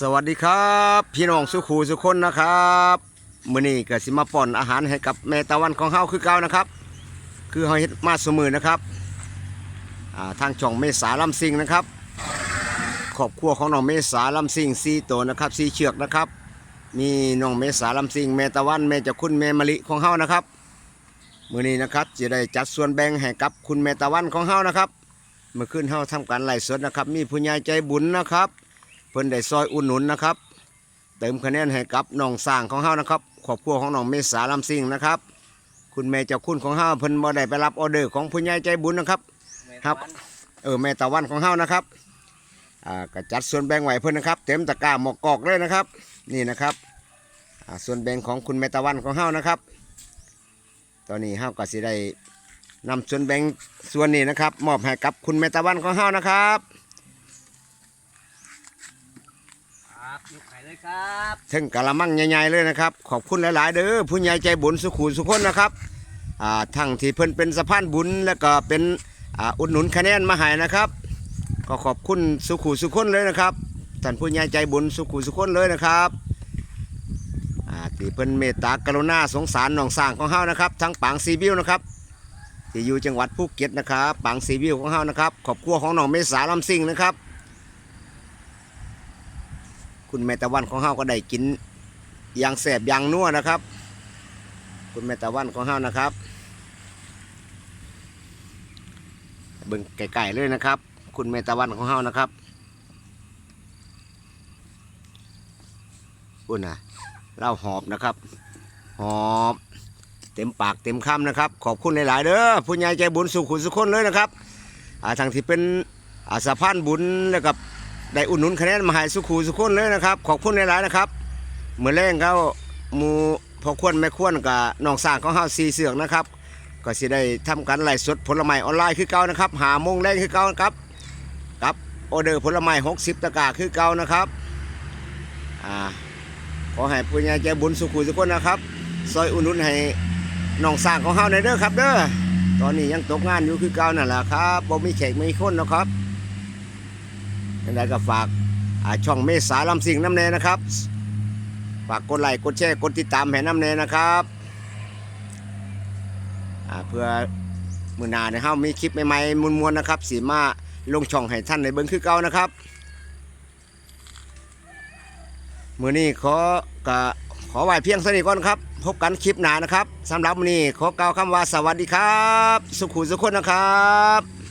สวัสดีครับ พี่น้องสุขูสุคนนะครับมื้อนี้ก็สิมาป้อนอาหารให้กับแม่ตะวันของเฮาคือเก่านะครับ คือเฮาเฮ็ดมาเสมอนะครับาทางช่องเมษาลำซิงนะครับครอบครัวของน้องเมษาลำซิงสี่ตัวนะครับสี่เชือกนะครับ มีน้องเมษาลำซิงแม่ตะวันแม่จ้าคุณแม่มะลิของเฮานะครับมื้อนี้นะครับจะได้จัดส่วนแบ่งให้กับคุณแม่ตะวันของเฮานะครับเมื่อคืนเฮาทำการไล่สดนะครับ มีผู้ใหญ่ใจบุญนะครับ เพิ่นได้ซอยอุ่นหนุนนะครับ เติมคะแนนให้กับน้องสร้างของเฮานะครับครอบครัวของน้องเมษาลำซิงนะครับ คุณแม่เจ้าคุณของเฮาเพิ่นบ่ได้ไปรับออเดอร์ของผู้ใหญ่ใจบุญนะครับครับเออแม่ตะวันของเฮานะครับอ่าก็จัดส่วนแบ่งไหวเพิ่นนะครับ เต็มตะกร้าหมอกกอกเลยนะครับ นี่นะครับอ่าส่วนแบ่งของคุณแม่ตะวันของเฮานะครับ ตอนนี้เฮาก็สิได้นำส่วนแบ่งส่วนนี้นะครับ มอบให้กับคุณแม่ตะวันของเฮานะครับ เลยครับถึงกะละมังใหญ่ๆเลยนะครับ ขอบคุณหลาย ๆ เด้อผู้ใหญ่ใจบุญสุขุสุขคนนะครับอ่าทั้งที่เพิ่นเป็นสะพานบุญแล้วก็เป็นอ่าอุดหนุนคะแนนมาให้นะครับ ก็ขอบคุณสุขุสุขคนเลยนะครับท่านผู้ใหญ่ใจบุญสุขุสุขคนเลยนะครับอ่าที่เพิ่นเมตตากรุณาสงสารน้องสร้างของเฮานะครับ ทั้งปางซีบิวนะครับที่อยู่จังหวัดภูเก็ตนะครับปางซีบิวของเฮานะครับขอบครัวของน้องเมษาลำซิงนะครับ คุณแม่ตะวันของเฮาก็ได้กินอย่างแสบอย่างนัวนะครับ คุณแม่ตะวันของเฮานะครับเบิ่งไก่ๆเลยนะครับ คุณแม่ตะวันของเฮานะครับอุ่นนะเล่าหอบนะครับ หอบ เต็มปากเต็มคำนะครับ ขอบคุณหลาย ๆ เด้อผู้ใหญ่ใจบุญสุขุนสุขคนเลยนะครับอ่าทางที่เป็นอาสะพานบุญแล้วกับ ได้อุดหนุนคะแนนมาให้สุขูสุขคนเลยนะครับ ขอบคุณหลายๆนะครับเหมือนแรงเขาหมูพอควรแม่ควรกับน้องสร้างของเฮาซีเสือกนะครับ ก็สิได้ทำการไล่สดผลไม้ออนไลน์คือเก่านะครับหามงแรงคือเก่านะครับกับออเดอร์ผลไม้60 ตะกาคือเก่านะครับอ่าขอให้ผู้ใหญ่ใจบุญสุขุสุขคนนะครับ ซอยอุดหนุนให้น้องสร้างของเฮาในเด้อครับเด้อตอนนี้ยังตกงานอยู่คือเก่านั่นแหละครับบ่มีแขกไม่มีคนนะครับ ยังไงก็ฝากช่องเมษาลำสิงน้ำเนนะครับ ฝากกดไลค์กดแชร์กดติดตามให้น้ำเนนะครับเพื่อมือหนาเนี่ยเฮามีคลิปใหม่ๆมวลๆนะครับ สีมาลงช่องให้ท่านในเบิ้งคือเก่านะครับมือนี้ขอกะขอไหวเพียงเท่านี้ก่อนครับ พบกันคลิปหนานะครับสำหรับมือนี้ขอกล่าวคำว่าสวัสดีครับ สุขุสุขคนนะครับ